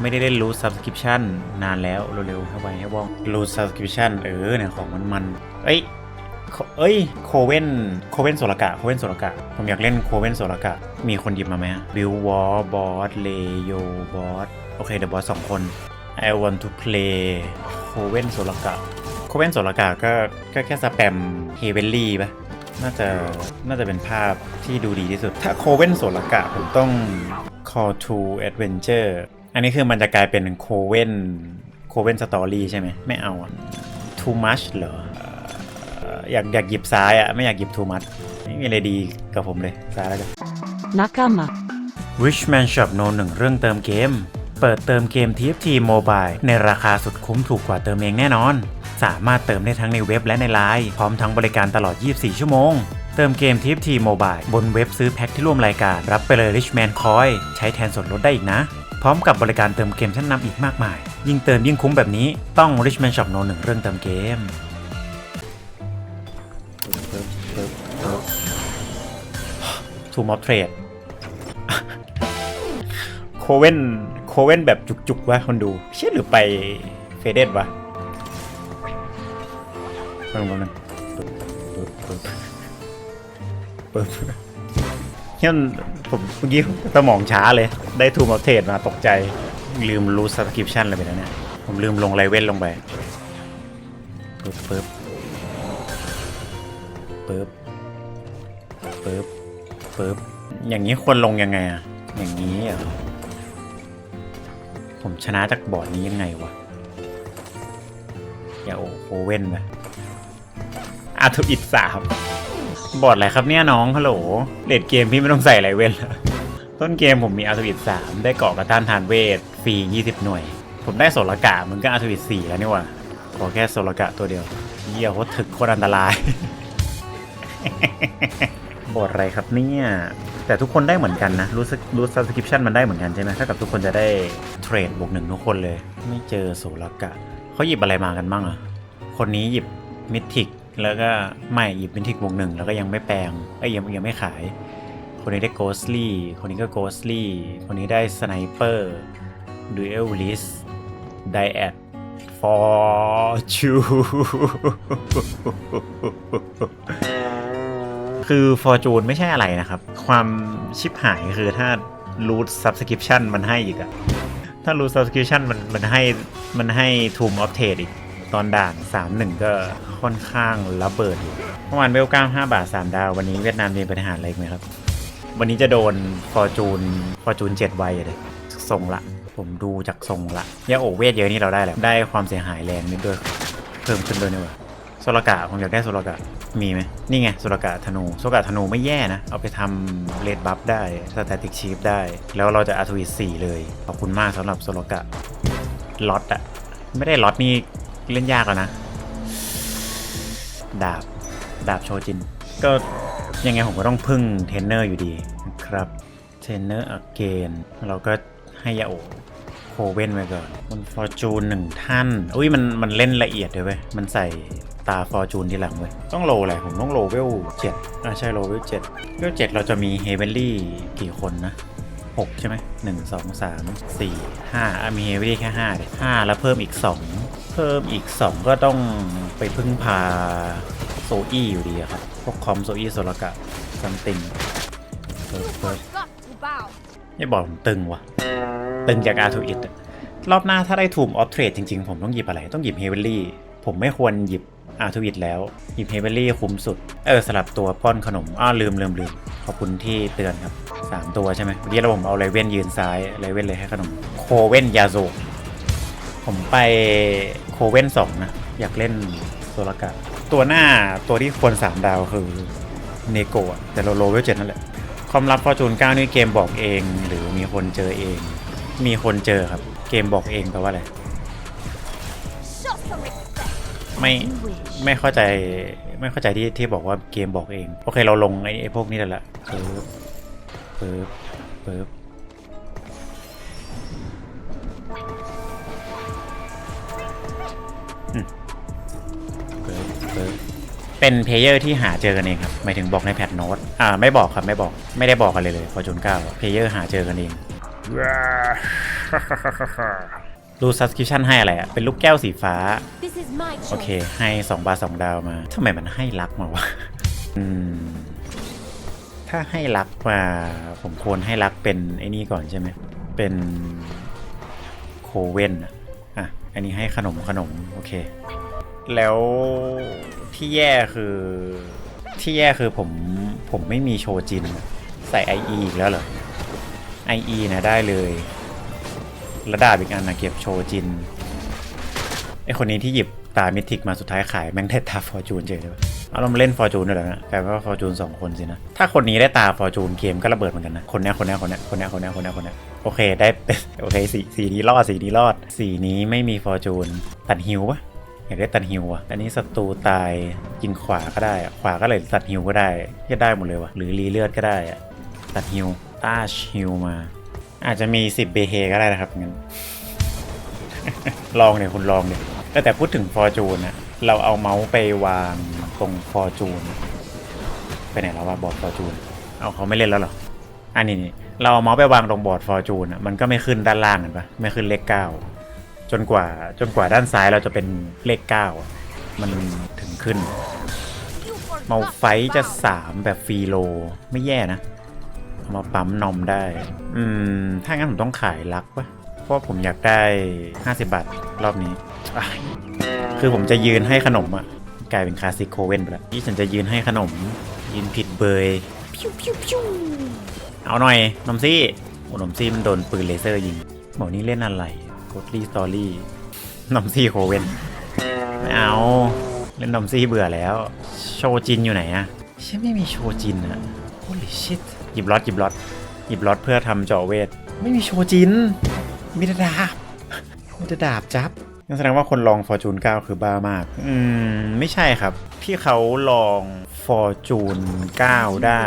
ไม่ได้เล่นรู subscription นานแล้วเร็วๆให้ไวให้ว่องรู subscription เออเนี่ยของมันมันเอ้ยเอ้ยโคเวนโคเวนโซลกะโคเวนโซลกะ ผมอยากเล่นโคเวนโซลกะ มีคนหยิบมาไหมบิลวอลบอสเลโยบอสโอเคเดอะบอสสองคน I want to play โคเวนโซลกะโคเวนโซลกะก็ก็แค่สแปมเฮเวนลี่ปะน่าจะน่าจะเป็นภาพที่ดูดีที่สุด ถ้าโคเวนโสลกะผมต้อง call to adventure อันนี้คือมันจะกลายเป็นโคเวนโคเวนสตอรี่ใช่ไหมไม่เอาอะ too much เหรอเอ่ออยากอยากหยิบซ้ายอะไม่อยากหยิบ too much ไม่มีอะไรดีกับผมเลยซ้ายแล้วกัน仲間 Richman Shop No 1เรื่องเติมเกม เปิดเติมเกม TFT Mobile ในราคาสุดคุ้มถูกกว่าเติมเองแน่นอน สามารถเติมได้ทั้งในเว็บและในไลน์พร้อมทั้งบริการตลอด 24 ชั่วโมง เติมเกม TFT Mobile บนเว็บซื้อแพ็คที่ร่วมรายการ รับไปเลย Richman Coin ใช้แทนส่วนลดได้อีกนะพ ร้อมกับบริการเติมเกมชั้นนำอีกมากมาย ยิ่งเติมยิ่งคุ้มแบบนี้ต้อง Richman Shop No 1เรื่องเติมเกม ทูมอฟเทรดโคเวนโคเวนแบบจุกๆวะคนดูเชื่อหรือไปเฟเดสวะแป๊บนึงแป๊บนึงปึ๊บปึ๊บปึ๊บปึ๊บ เฮ้ยผมเมื่อกี้สมองช้าเลย ได้ทูมอฟเทรดมาตกใจ ลืมรู้สคริปชั่นอะไรไปแล้วเนี่ย ผมลืมลงไลเว้นลงไปปึ๊บปึ๊บปึ๊บปึ๊บปึ๊บอย่างนี้ควรลงยังไงอะอย่างนี้เหรอผมชนะจากบอร์ดนี้ยังไงวะอย่าโอเว่นไปอาทูอิดสาม บอดอะไรครับเนี่ยน้องฮัลโหลเลดเกมพี่ไม่ต้องใส่อะไรเว้นแล้วต้นเกมผมมีอาทูอิดสามได้เกาะกระต้านทานเวทฟรี20 หน่วย ผมได้โซลกะมันก็อาทูอิดสี่แล้วนี่ว่าขอแค่โซลกะตัวเดียวเยี่ยโคตรถึกโคตรอันตรายบอดอะไรครับเนี่ยแต่ทุกคนได้เหมือนกันนะ รู้สึกรู้ subscription มันได้เหมือนกันใช่ไหมถ้ากับทุกคนจะได้เทรดบวกหนึ่งทุกคนเลย ไม่เจอโสรกะเขาหยิบอะไรมากันบ้างอะคนนี้หยิบมิทิก แล้วก็ไม่หยิบมิทิกบวกหนึ่งแล้วก็ยังไม่แปลงไอ้ยังยังไม่ขาย คนนี้ได้โกสลี่คนนี้ก็โกสลี่คนนี้ได้สไนเปอร์ดูเอลลิสไดแอดฟอร์จูคือ Fortune ไม่ใช่อะไรนะครับ ความชิบหายคือถ้ารูท subscription มันให้อีกอะถ้ารูท subscription มันมันให้มันให้ Tomb of t a t e อีก ตอนด่าน 3-1 ก็ค่อนข้างระเบิดอยู่เมื่อวานเวล95บาท 3 ดาว วันนี้เวียดนามมีปัญหาอะไรไหมครับ วันนี้จะโดน Fortune Fortune 7ไวเลยส่งละ ผมดูจากทรงละยาโอเวทเยอะนี่เราได้แหละได้ความเสียหายแรงนิดด้วยเพิ่มขึ้นด้วยนี่หว่าโซลกะผมอยากได้โซลกะมีไหมนี่ไงโซลกะธนูโซลกะธนูไม่แย่นะ เอาไปทำเลดบัฟได้สแตติกชีฟได้ แล้วเราจะอาทวิตสี่เลย ขอบคุณมากสำหรับโซลกะล็อตอะไม่ได้ล็อตนี่ เล่นยากแล้วนะ ดาบ ดาบโชจิน ก็ยังไงผมก็ต้องพึ่งเทรนเนอร์อยู่ดีครับเทรนเนอร์อเกนเราก็ให้ยาโอโคเว่นไว้ก่อนบนฟอร์จูนหนึ่งท่าน อุ้ยมันมันเล่นละเอียดด้วยเว้ย มันใส่ตาฟอร์จูนที่หลังเว้ย ต้องโลอะไรผมต้องโลเวลเจ็ดอ่าใช่โลเวลเจ็ดเวลเจ็ดเราจะมีเฮเวนลี่กี่คนนะ หกใช่ไหมหนึ่งสองสามสี่ห้าอะมีเฮเวนลี่แค่ห้าเลยห้าแล้วเพิ่มอีกสองเพิ่มอีกสองก็ต้องไปพึ่งพาโซอี้อยู่ดีครับ พวกคอมโซอี้โซลกะซัมติงเฟิร์สเฟิร์สไม่บอกผมตึงวะตึงจากอาทูอิตรอบหน้าถ้าได้ทูมออฟเทรดจริงๆ ผมต้องหยิบอะไร ต้องหยิบเฮเวลลี่ ผมไม่ควรหยิบ อาร์ทูอิตแล้วหยิบเฮเวลลี่คุ้มสุด เออสลับตัวป้อนขนมอ้าวลืมลืมลืมขอบคุณที่เตือนครับ 3 ตัวใช่ไหมเมื่อกี้เราผมเอาไลเว่นยืนซ้ายไลเว่นเลยให้ขนม โคเว่นยาโซผมไปโคเว่นสองนะ อยากเล่นโซลกะตัวหน้าตัวที่ควร 3 ดาวคือเนโกะแต่เราโลเวลเจ็ดนั่นแหละ ความลับฟอร์จูน9นี่เกมบอกเองหรือมีคนเจอเอง มีคนเจอครับ เกมบอกเองแปลว่าอะไร ไม่ไม่เข้าใจไม่เข้าใจที่ที่บอกว่าเกมบอกเอง โอเคเราลงไอ้ไอ้พวกนี้แล้วละเปิบเปิบเปิบอืมเปิบเปิบเป็นเพลเยอร์ที่หาเจอกันเองครับหมายถึงบอกในแพทโน้ตอ่าไม่บอกครับไม่บอกไม่ได้บอกกันเลยเลยฟอร์จูน9เพลเยอร์หาเจอกันเอง รูซับสคริปชั่นให้อะไรอะเป็นลูกแก้วสีฟ้า This is my โอเค choice. ให้ 2 บาท2ดาวมาทำไมมันให้รักมาวะอืมถ้าให้รักมา ผมควรให้รักเป็นไอ้นี่ก่อนใช่ไหม เป็นโคเว่นอะอะ อันนี้ให้ขนมขนม โอเค แล้วที่แย่คือ ที่แย่คือผม ผมไม่มีโชจินอะใส่ IE อีกแล้วเหรอ IE นะได้เลย ระดาบอีกอันนะเก็บโชจินไอคนนี้ที่หยิบตามิทิกมาสุดท้ายขายแม่งได้ตาฟอร์จูนเฉยเลยเอาเรามาเล่นฟอร์จูนด้วยนะกลายเป็นว่าฟอร์จูนสองคนสินะ ถ้าคนนี้ได้ตาฟอร์จูนเกมก็ระเบิดเหมือนกันนะ คนนี้คนนี้คนนี้คนนี้คนนี้คนนี้คนนี้โอเคได้เป็นโอเคสีสีนี้รอดสีนี้รอด สีนี้ไม่มีฟอร์จูนตัดฮิวปะอยากได้ตัดฮิวอะ อันนี้ศัตรูตายกินขวาก็ได้อะขวาก็เลยตัดฮิวก็ได้ก็ได้หมดเลยวะหรือรีเลือดก็ได้อะตัดฮิวต้าฮิวมา อาจจะมี 10 เบเฮก็ได้นะครับงั้น ลองเนี่ยคุณลองเนี่ยแต่แต่พูดถึงฟอร์จูนอะเราเอาเมาส์ไปวางตรงฟอร์จูนไปไหนแล้วว่าบอร์ดฟอร์จูนเอาเขาไม่เล่นแล้วหรอ อันนี้นี่เราเอาเมาส์ไปวางตรงบอร์ดฟอร์จูนอะมันก็ไม่ขึ้นด้านล่างเห็นปะไม่ขึ้นเลขเก้าจนกว่าจนกว่าด้านซ้ายเราจะเป็นเลขเก้ามันถึงขึ้น เมาส์ไฟจะสามแบบฟรีโล ไม่แย่นะ เอามาปั๊มนมได้ อืม ถ้างั้นผมต้องขายลักปะเพราะผมอยากได้ 50 บาทรอบนี้อะคือผมจะยืนให้ขนมอะกลายเป็นคลาสสิกโคเว่นไปแล้วที่ฉันจะยืนให้ขนม ยืนผิดเบยพิวพิวพิวเอาหน่อยนมซี่โอ้นมซี่มันโดนปืนเลเซอร์ยิงหมอนี่เล่นอะไรกดรีสตอรี่นมซี่โคเว่นไม่เอา เล่นนมซี่เบื่อแล้ว โชจินอยู่ไหนอะใช่ไม่มีโชจินอะ holy shit หยิบล็อตหยิบล็อตหยิบล็อตเพื่อทำเจาะเวท ไม่มีโชจิน มีแต่ดาบมีแต่ดาบจับนั่นแสดงว่าคนลองฟอร์จูน9คือบ้ามาก อืม ไม่ใช่ครับ ที่เขาลองฟอร์จูน9ได้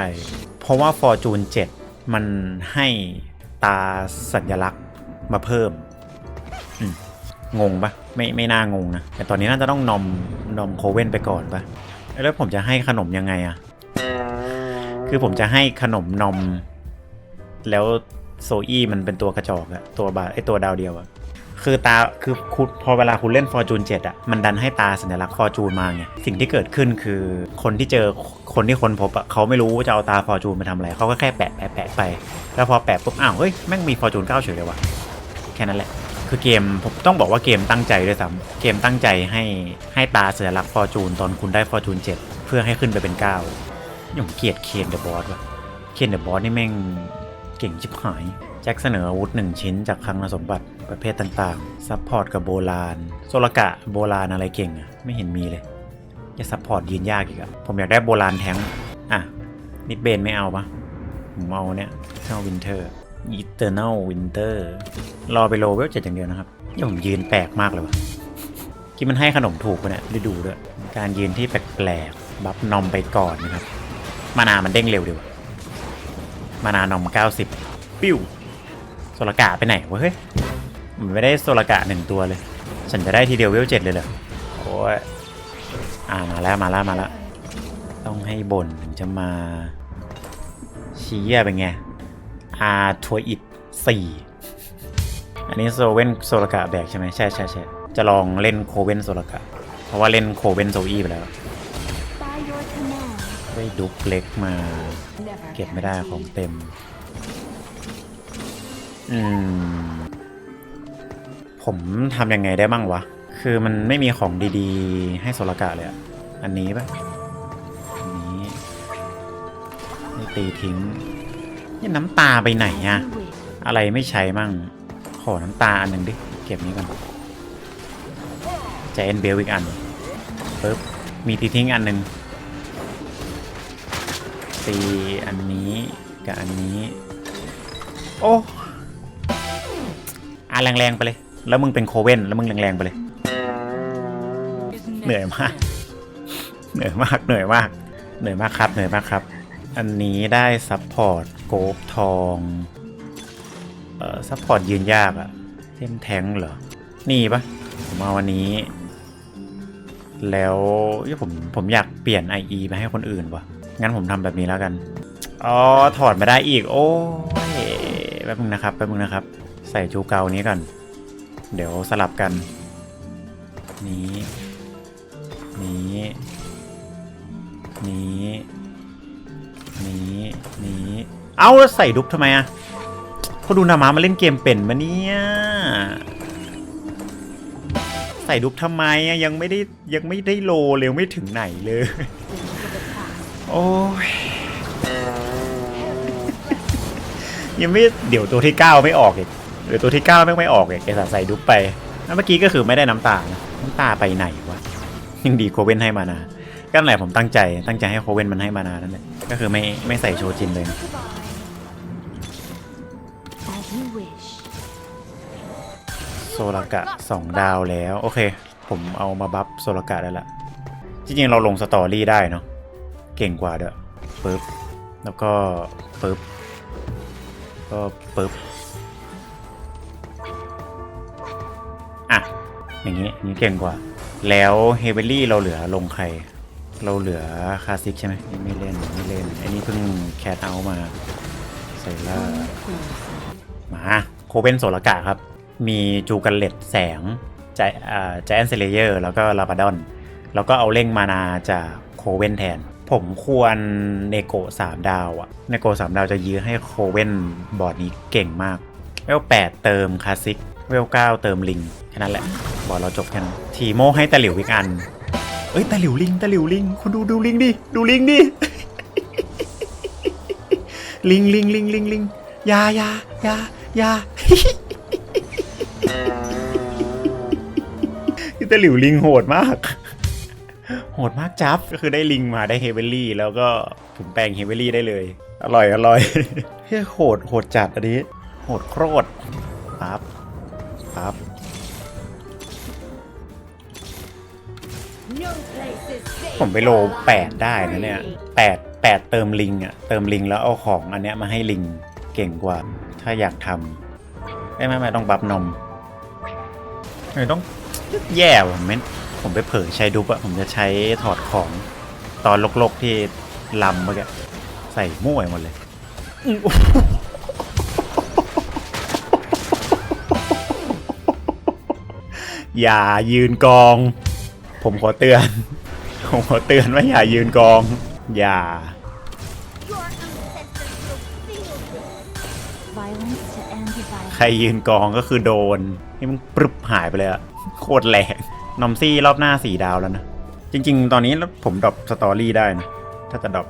เพราะว่าฟอร์จูน7มันให้ตาสัญลักษณ์มาเพิ่มงงปะไม่ไม่น่างงนะ แต่ตอนนี้น่าจะต้องนอมนอมโคเว่นไปก่อนปะแล้วผมจะให้ขนมยังไงอะ คือผมจะให้ขนมนม แล้วโซอี้มันเป็นตัวกระจอกอะตัวบาไอตัวดาวเดียวอะคือตาคือคุณพอเวลาคุณเล่นฟอร์จูน7อะมันดันให้ตาสัญลักษณ์ฟอร์จูนมาไงสิ่งที่เกิดขึ้นคือคนที่เจอคนที่คนพบอะเขาไม่รู้ว่าจะเอาตาฟอร์จูนมาทำอะไรเขาก็แค่แปะแปะแปะไป แล้วพอแปะปุ๊บอ้าวเฮ้ยแม่งมีฟอร์จูน9เฉยเลยว่ะแค่นั้นแหละ คือเกมผมต้องบอกว่าเกมตั้งใจด้วยซ้ำเกมตั้งใจให้ให้ตาสัญลักษณ์ฟอร์จูนตอนคุณได้ฟอร์จูน7เพื่อให้ขึ้นไปเป็น9อ ย่างเกลียดเคนเดอะบอสว่ะเคนเดอะบอสนี่แม่งเก่งชิบหาย แจ็คเสนออาวุธ 1 ชิ้นจากคลังสมบัติประเภทต่างๆ ซัพพอร์ตกับโบราณ โซลกะโบราณอะไรเก่งอะไม่เห็นมีเลย จะซัพพอร์ตยืนยากอีกอะผมอยากได้โบราณแท้งอะนิดเบนไม่เอาปะผมเอาเนี่ยเท่าวินเทอร์ Eternal Winter รอไปโลเวลเจ็ดอย่างเดียวนะครับนี่ผมยืนแปลกมากเลยวะคิดมันให้ขนมถูกปะเนี่ยได้ดูด้วยการยืนที่แปลกๆบัฟนอมไปก่อนนะครับ มานามันเด้งเร็วดีวะมานานอม90ปิ้วโซลกะไปไหนวะเฮ้ยมันไม่ได้โซลกะหนึ่งตัวเลย ฉันจะได้ทีเดียวเวลเจ็ดเลยเหรอโอ้ยอ่ามาแล้วมาแล้วมาแล้วต้องให้บ่นถึงจะมาชี้อะเป็นไงอาทัวอิดสี่อันนี้โซเว่นโซลกะแบกใช่ไหมใช่ใช่ใช่จะลองเล่นโคเว่นโซลกะเพราะว่าเล่นโคเว่นโซอี้ไปแล้ว By your command. ได้ดุกเล็กมา Never เก็บไม่ได้ของเต็ม อืม ผมทำยังไงได้บ้างวะ คือมันไม่มีของดีๆ ให้โซลกะเลยอะอันนี้ปะอันนี้ไม่ตีทิ้ง นี่น้ำตาไปไหนอะ win. อะไรไม่ใช้มั่ง ขอน้ำตาอันหนึ่งดิ เก็บนี้ก่อนจะเอ็นเบลอีกอันปึ๊บมีตีทิ้งอันหนึ่ง ตีอันนี้กับอันนี้ โอ้อะแรงๆไปเลย แล้วมึงเป็นโคเว่นแล้วมึงแรงๆไปเลย เหนื่อยมาก เหนื่อยมาก เหนื่อยมาก เหนื่อยมากครับ เหนื่อยมากครับ อันนี้ได้ซัพพอร์ตโกบทอง เอ่อซัพพอร์ตยืนยากอะเทมแทงเหรอ นี่ปะผมเอาวันนี้ แล้วผมผมอยากเปลี่ยน IE ไปให้คนอื่นวะ งั้นผมทำแบบนี้แล้วกัน อ๋อ ถอดไม่ได้อีก โอ้ยแป๊บนึงนะครับแป๊บนึงนะครับ ใส่จูเกานี้ก่อน เดี๋ยวสลับกัน นี้ นี้ นี้ นี้ นี้ เอาแล้วใส่ดุ๊บทำไมอะเขาดูนามามาเล่นเกมเป็นมาเนี่ยใส่ดุ๊บทำไมอะยังไม่ได้ยังไม่ได้โลเร็วไม่ถึงไหนเลย โอ้ยยังไม่เดี๋ยวตัวที่เก้าไม่ออกอีกเดี๋ยวตัวที่เก้าไม่ไม่ออกอีกไอสัตว์ใส่ดุบไปแล้วเมื่อกี้ก็คือไม่ได้น้ำตานะน้ำตาไปไหนวะยังดีโคเวนให้มานาก็นั่นแหละผมตั้งใจตั้งใจให้โคเวนมันให้มานานั่นแหละก็คือไม่ไม่ใส่โชจินเลยนะโซลากะสองดาวแล้ว โอเค ผมเอามาบัฟโซลากะได้ละจริงๆเราลงสตอรี่ได้เนาะ เก่งกว่าด้วยปึ๊บแล้วก็ปึ๊บก็ปึ๊บอะอย่างนี้ยนี้เก่งกว่า แล้วเฮเบอรี่เราเหลือลงใคร เราเหลือคาสิกใช่ไหมไม่เล่นไม่เล่นอันนี้เพิ่งแคทเอามาใส่ล่ามาโคเวนโซลกะครับ มีจูกันเล็ตแสงใจอ่าใจแอนเซเลเยอร์แล้วก็ลาบาดอน แล้วก็เอาเร่งมานาจากโคเวนแทน ผมควรเนโกะสามดาวอะเนโกะสามดาวจะยื้อให้โคเวนบอร์ดนี้เก่งมาก เวลแปดเติมคลาสสิก เวลเก้าเติมลิง แค่นั้นแหละ บอร์ดเราจบแค่นั้นทีโมให้ตะหลิวอีกอัน เอ้ยตะหลิวลิงตะหลิวลิง คุณดูดูลิงดิ ดูลิงดิ ลิงลิงลิงลิงลิงยายายายาตะหลิวลิงโหดมาก โหดมากจับก็คือได้ลิงมาได้เฮเวลลี่ แล้วก็ผมแปลงเฮเวลลี่ได้เลย อร่อยอร่อยเฮ้ยโหดโหดจัดอันนี้ โหดโคตรปั๊บปั๊บ No place is safe. ผมไปโลแปดได้นะเนี่ยแปดแปดเติมลิงอะเติมลิงแล้วเอาของอันเนี้ยมาให้ลิงเก่งกว่า ถ้าอยากทำไม่ไม่ไม่ต้องบับนมเออต้องแย่ว่ะผมไม่ ผมไปเผลอใช้ดุปอะผมจะใช้ถอดของตอนลกๆที่ลำเมื่อกี้ใส่มั่วไปหมดเลยอย่ายืนกอง ผมขอเตือน ผมขอเตือนว่าอย่ายืนกอง อย่า ใครยืนกองก็คือโดน นี่มันปรึบหายไปเลยอะโคตรแรง นอมซี่รอบหน้าสี่ดาวแล้วนะ จริง ๆ ตอนนี้ผมดรอปสตอรี่ได้นะ ถ้าจะดรอป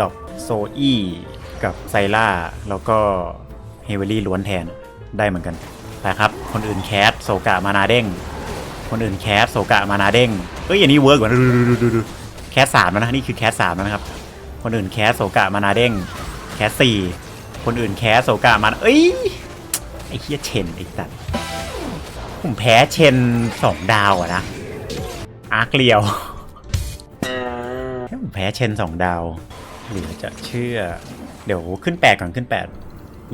ดรอปโซอี้กับไซล่า แล้วก็เฮเวอรี่ล้วนแทนได้เหมือนกันแต่ครับ คนอื่นแคสโซกะมานาเด้ง คนอื่นแคสโซกะมานาเด้งเอ้ยอันนี้เวิร์กกว่าดูดูดูดูแคสสามแล้วนะนี่คือแคสสามแล้วนะครับ คนอื่นแคสโซกะมานาเด้ง แคสสี่คนอื่นแคสโซกะมานาเอ้ยไอ้เฮียเชนไอ้สัตว์ ผมแพ้เชนสองดาวอะนะ อาร์คเลียวแค่ผมแพ้เชนสองดาวเหลือจะเชื่อ เดี๋ยวขึ้นแปดก่อนขึ้นแปด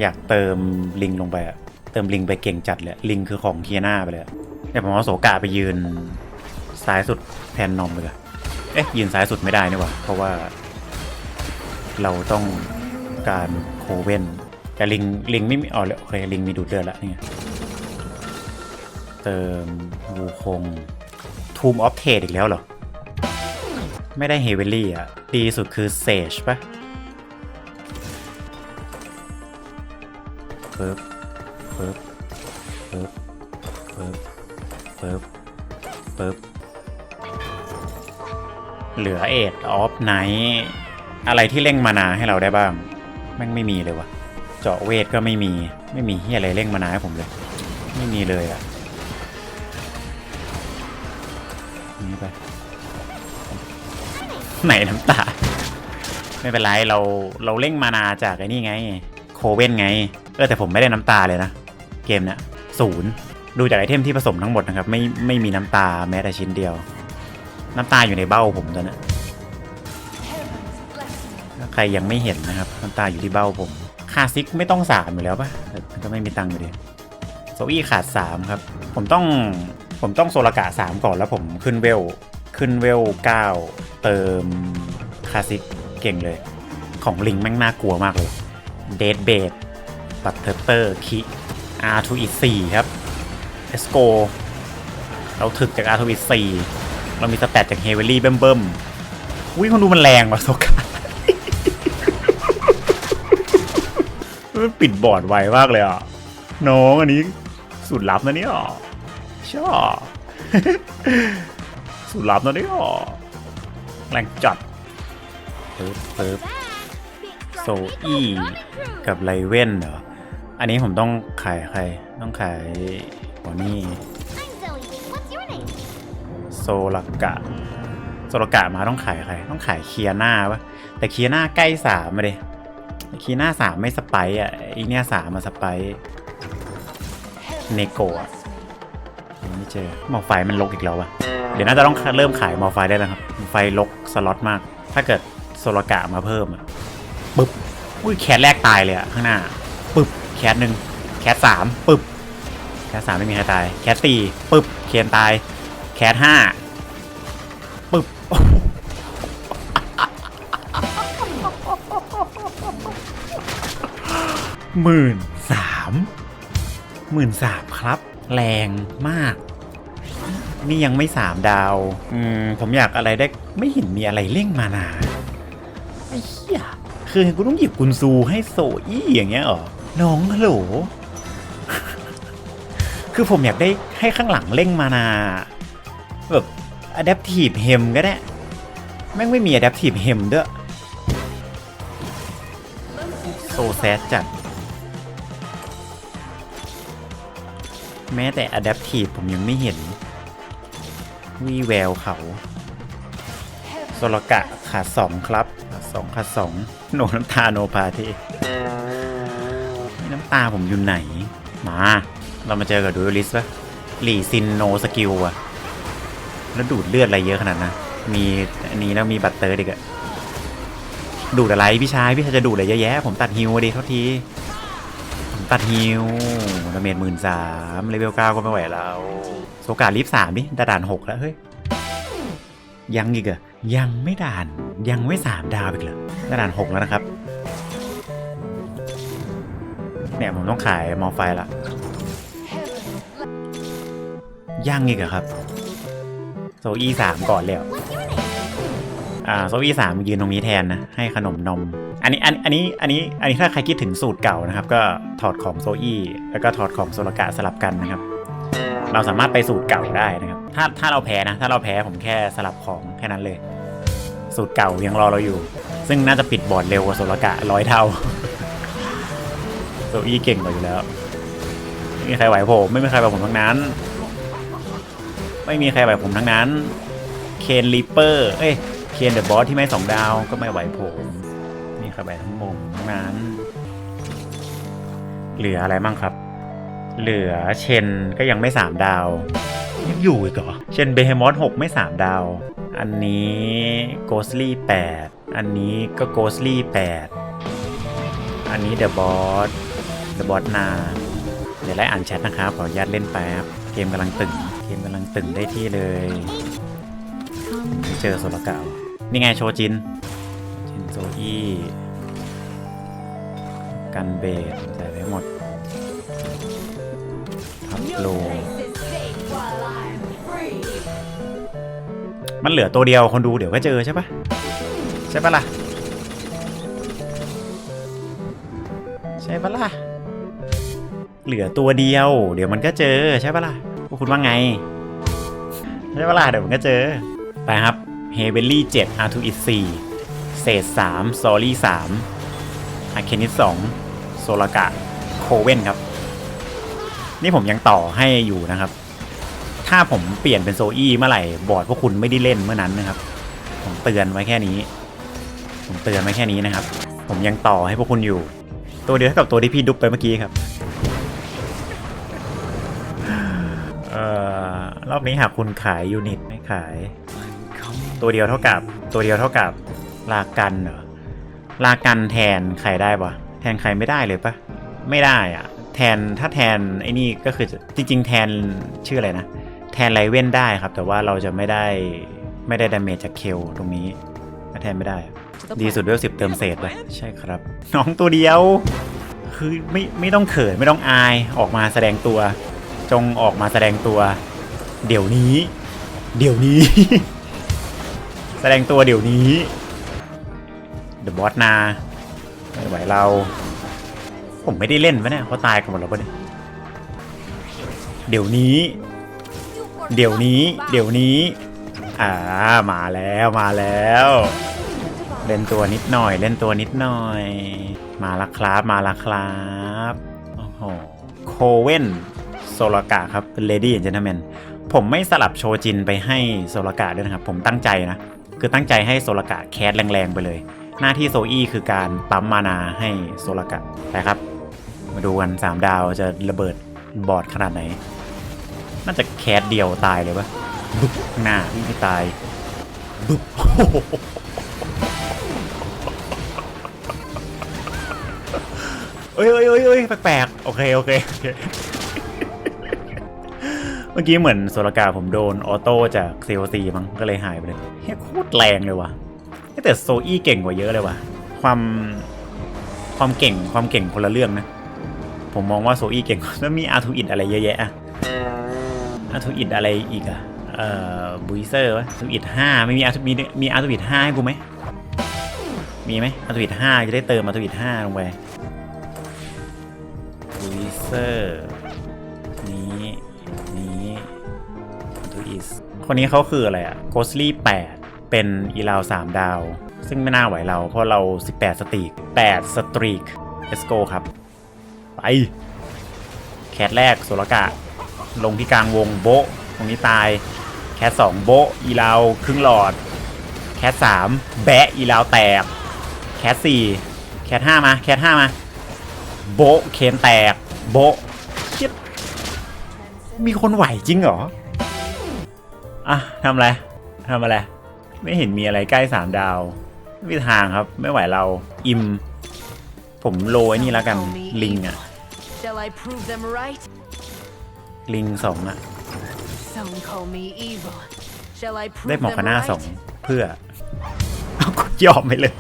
อยากเติมลิงลงไปอะเติมลิงไปเก่งจัดเลย ลิงคือของเคียนาไปเลยอะเดี๋ยวผมเอาโสกาไปยืนซ้ายสุดแทนนอมเลยอะเอ๊ะยืนซ้ายสุดไม่ได้นี่หว่าเพราะว่า เราต้องการโคเวนแต่ลิงลิงไม่มีอ๋อโอเคลิงมีดูดเลือดแล้วนี่ไง เติมวูคงทูมออฟเทดอีกแล้วเหรอ ไม่ได้เฮเวลี่อะ ดีสุดคือเซจปะเปิบเปิบเปิบเปิบเปิบเปิบเหลือเอ็ดออฟไนท์อะไรที่เร่งมานาให้เราได้บ้าง แม่งไม่มีเลยวะเจาะเวทก็ไม่มี ไม่มีเฮียอะไรเร่งมานาให้ผมเลย ไม่มีเลยอะ นี่ไป ไหนน้ำตา ไม่เป็นไรเราเราเร่งมานาจากไอ้นี่ไง โคเว่นไง เออแต่ผมไม่ได้น้ำตาเลยนะ เกมเนี้ยศูนย์ดูจากไอเทมที่ผสมทั้งหมดนะครับ ไม่ไม่มีน้ำตาแม้แต่ชิ้นเดียว น้ำตาอยู่ในเบ้าผมตอนนี้ถ้าใครยังไม่เห็นนะครับน้ำตาอยู่ที่เบ้าผมคาซิกไม่ต้องสามอยู่แล้วปะแต่ก็ไม่มีตังค์อยู่ดีโซอี้ขาดสามครับ ผมต้อง ผมต้องโซลกะสามก่อนแล้วผมขึ้นเวล ขึ้นเวลเก้าเติมคาซิกเก่งเลย ของลิงแม่งน่ากลัวมากเลยเดดเบดบัตเทอร์เตอร์คิอาร์ทูอีสี่ครับเอสโกเราถึกจากอาร์ทูอีสี่เรามีสแตทจากเฮเวลี่เบิ่มเบิ่มๆอุ้ยคนดูมันแรงว่ะโซกามันปิดบอร์ดไวมากเลยอะ น้องอันนี้สูตรลับนะเนี่ย ชอบสูตรลับนะเนี่ยแรงจัดปึ๊บปึ๊บ Big So Dragon E Eagle coming through. กับไรเว่นเหรอ อันนี้ผมต้องขายใคร ต้องขายบอนี่ I'm Zoe. What's your name? โซลากะโซลากะมาต้องขายใคร ต้องขายเคียน่าปะแต่เคียน่าใกล้สามมาเลยเคียน่าสามไม่สไปร์อะไอีเนี่ยสามมาสไปร์เนโกะยัง ไม่เจอหมอไฟมันลกอีกแล้ววะเดี๋ยวน่าจะต้องเริ่มขายหมอไฟได้แล้วครับหมอไฟลกสล็อตมาก ถ้าเกิดโซลากะมาเพิ่มอะปึ๊บอุ้ยแคทแรกตายเลยอะข้างหน้าปึ๊บแคทหนึ่งแคทสามปึ๊บแคทสามไม่มีใครตายแคทสี่ปึ๊บเคียนตายแคทห้าปึ๊บหมื่นสามหมื่นสามครับ แรงมาก นี่ยังไม่สามดาว อืม ผมอยากอะไรได้ไม่เห็นมีอะไรเร่งมานาไอ้เหี้ยคือกูต้องหยิบกุนซูให้โซอี้อย่างเงี้ยเหรอ น้องฮัลโหล คือผมอยากได้ให้ข้างหลังเร่งมานา แบบ adaptive hem ก็ได้ แม่งไม่มี adaptive hem ด้วย โซแซดจัด แม้แต่ adaptive ผมยังไม่เห็น วีแววเขาโซลกะขาดสองครับขาดสองขาดสองโนน้ำตาโนพาเทน้ำตาผมอยู่ไหน มา เรามาเจอกับดูลิสปะหลีซินโนสกิลอะแล้วดูดเลือดอะไรเยอะขนาดนะ มีอันนี้แล้วมีบัตเตอร์ดิกอะดูดอะไรพี่ชาย พี่ชายจะดูดอะไรเยอะแยะ ผมตัดฮิวดิเท่าที ตัดฮิวดาเมจหมื่นสามเลเวลเก้าก็ไม่ไหวแล้ว โซกาลิฟสามดิดาด่านหกแล้ว เฮ้ย ยังอีกเหรอะยังไม่ด่าน ยังไม่สามดาวอีกเหรอด่านหกแล้วนะครับ เนี่ยผมต้องขายมอไฟละยังอีกเหรอครับ โซอีสามก่อนแล้ว อ่าโซอีสามยืนตรงนี้แทนนะให้ขนมนม อันนี้อันอันนี้อันนี้อันนี้ถ้าใครคิดถึงสูตรเก่านะครับ ก็ถอดของโซอี้แล้วก็ถอดของโซลกะสลับกันนะครับ เราสามารถไปสูตรเก่าได้นะครับ ถ้าถ้าเราแพ้นะ ถ้าเราแพ้ผมแค่สลับของแค่นั้นเลย สูตรเก่ายังรอเราอยู่ ซึ่งน่าจะปิดบอร์ดเร็วกว่าโซลกะร้อยเท่าโซอี้เก่งกว่าอยู่แล้วไม่มีใครไหวผมไม่มีใครไหวผมทั้งนั้น ไม่มีใครไหวผมทั้งนั้นเคนริปเปอร์เอ้ย เคนเดอะบอสที่ไม่สองดาวก็ไม่ไหวผมมีใครไหวทั้งมุมทั้งนั้น เหลืออะไรบ้างครับ เหลือเชนก็ยังไม่สามดาว ยังอยู่อีกเหรอ เชนเบเฮมอสหกไม่สามดาว อันนี้โกสลี่แปดอันนี้ก็โกสลี่แปดอันนี้เดอะบอสเดอะบอสนาเดี๋ยวไล่อ่านแชทนะครับขออนุญาตเล่นแป๊บเกมกำลังตึง เกมกำลังตึงได้ที่เลย เจอโซลกาว นี่ไงโชจินจินโซอี้กันเบสใส่ไว้หมดทับโล มันเหลือตัวเดียวคนดูเดี๋ยวก็เจอใช่ปะใช่ปะล่ะ ใช่ปะล่ะ เหลือตัวเดียว เดี๋ยวมันก็เจอใช่ปะล่ะพวกคุณว่าไง ใช่ปะล่ะเดี๋ยวมันก็เจอ ไปครับ เฮเบลลี่7 R2 i 4เศษ3 s o r r y 3อาเคนิส2โซลากะโคเว่นครับ นี่ผมยังต่อให้อยู่นะครับ ถ้าผมเปลี่ยนเป็นโซอี้เมื่อไหร่บอร์ดพวกคุณไม่ได้เล่นเมื่อนั้นนะครับ ผมเตือนไว้แค่นี้ ผมเตือนไว้แค่นี้นะครับ ผมยังต่อให้พวกคุณอยู่ ตัวเดียวเท่ากับตัวที่พี่ดุบไปเมื่อกี้ครับเอ่อรอบนี้หากคุณขายยูนิตไม่ขาย ตัวเดียวเท่ากับตัวเดียวเท่ากับลากันเหรอลากันแทนใครได้ปะแทนใครไม่ได้เลยปะไม่ได้อะแทนถ้าแทนไอ้นี่ก็คือจริง ๆ แทนชื่ออะไรนะ แทนไรเว้นได้ครับ แต่ว่าเราจะไม่ได้ไม่ได้ดาเมจจากเคลตรงนี้แทนไม่ได้ ดีสุดด้วยสิบเติมเศษเลยใช่ครับ น้องตัวเดียว คือไม่ไม่ต้องเขินไม่ต้องอายออกมาแสดงตัว จงออกมาแสดงตัว เดี๋ยวนี้ เดี๋ยวนี้ แสดงตัวเดี๋ยวนี้ The Boss นาไม่ไหวเรา ผมไม่ได้เล่นปะเนี่ยเขาตายกันหมดแล้วปะเนี่ยเดี๋ยวนี้ เดี๋ยวนี้ เดี๋ยวนี้ อ่า มาแล้วมาแล้ว เล่นตัวนิดหน่อย เล่นตัวนิดหน่อย มาละครับมาละครับโอ้โหโคเว่นโซลกะครับเป็นเลดี้เจน t l e m แมนผมไม่สลับโชจินไปให้โซลกะด้วยนะครับ ผมตั้งใจนะ คือตั้งใจให้โซลกะแคสแรงๆไปเลย หน้าที่โซอี้คือการปั๊มมานาให้โซลกะไปครับ มาดูกัน3ดาวจะระเบิดบอดขนาดไหน น่าจะแคสเดียวตายเลยปะบึ๊บหน้าวิ่งไม่ตายบึ๊บเอ้ยเอ้ยเอ้ยแปลกๆโอเคโอเคโอเค มื่อกี้เหมือนโซลกาผมโดนออโต้จาก COC มั้งก็เลยหายไปเลยเฮ้ยโคตรแรงเลยว่ะเฮ้ยแต่โซอี้เก่งกว่าเยอะเลยว่ะความความเก่งความเก่งคนละเรื่องนะ ผมมองว่าโซอี้เก่งแล้วมีอาร์ทูอิดอะไรเยอะแยะอะอาร์ทูอิดอะไรอีกอะเอ่อบุยเซอร์วะอาร์ทูอิดห้าไม่มีอาร์ทูมีมีอาร์ทูอิดห้าให้กูไหมมีไหมอาร์ทูอิดห้าจะได้เติมอาร์ทูอิดห้าลงไปบุยเซอร์ คนนี้เขาคืออะไรอะโกสลี่แปดเป็นอีลาวสามดาว ซึ่งไม่น่าไหวเราเพราะเรา 18 สตรีก8สตรีกเอสโกครับ ไป แคทแรกโซลกะ ลงที่กลางวงโบะตรงนี้ตาย แคทสองโบะอีลาวครึ่งหลอด แคทสามแบะอีลาวแตก แคทสี่แคทห้ามา แคทห้ามา โบะเคนแตก โบะเชี่ยมีคนไหวจริงเหรอ อะทำอะไรทำอะไร ไม่เห็นมีอะไรใกล้สามดาว ไม่มีทางครับ ไม่ไหวเราอิมผมโรยนี่แล้วกัน ลิงอะ Shall I prove them right? ลิงสองอะ Some call me evil. Shall I prove ได้หมอ them คาน่า right? สองเพื่อเอากดยอมไปเลย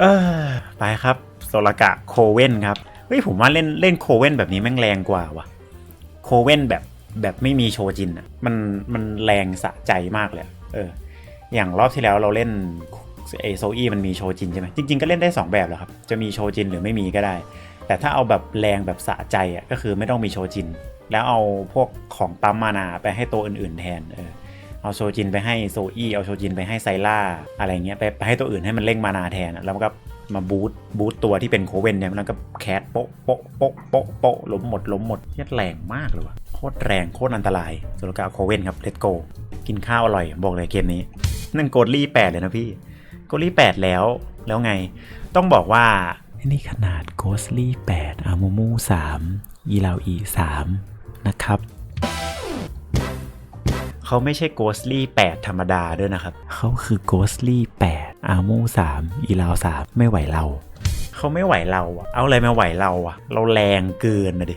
เออไปครับโซลกะโคเว่นครับ เฮ้ยผมว่าเล่นเล่นโคเว่นแบบนี้แม่งแรงกว่าว่ะโคเว่นแบบแบบไม่มีโชจินอะมันมันแรงสะใจมากเลยเออ อย่างรอบที่แล้วเราเล่นไอโซอีมันมีโชจินใช่ไหมจริง ๆ ก็เล่นได้ 2 แบบแหละครับ จะมีโชจินหรือไม่มีก็ได้ แต่ถ้าเอาแบบแรงแบบสะใจอะก็คือไม่ต้องมีโชจิน แล้วเอาพวกของปั๊มมานาไปให้ตัวอื่นๆแทนเออเอาโชจินไปให้โซอี้เอาโชจินไปให้ไซล่าอะไรเงี้ยไปไปให้ตัวอื่นให้มันเร่งมานาแทนแล้วก็ มาบูตบูตตัวที่เป็นโคเวนเนี่ยแล้วก็แคสโป๊ะโป๊ะโป๊ะโป๊ะโป๊ะล้มหมดล้มหมดเหี้ยแรงมากเลยว่ะโคตรแรงโคตรอันตรายสุรกาโคเวนครับเลตโกกินข้าวอร่อยบอกเลยเกมนี้ นั่นโกดลี่แปดเลยนะพี่โกดลี่แปดแล้วแล้วไง ต้องบอกว่านี่ขนาดโกสลี่แปดอามูมูสามยีราวอีสามนะครับ เขาไม่ใช่โกสลี่แปดธรรมดาด้วยนะครับ เขาคือโกสลี่แปดอามูสามอีราวสามไม่ไหวเรา เขาไม่ไหวเราอะเอาอะไรมาไหวเราอะเราแรงเกินนะดิ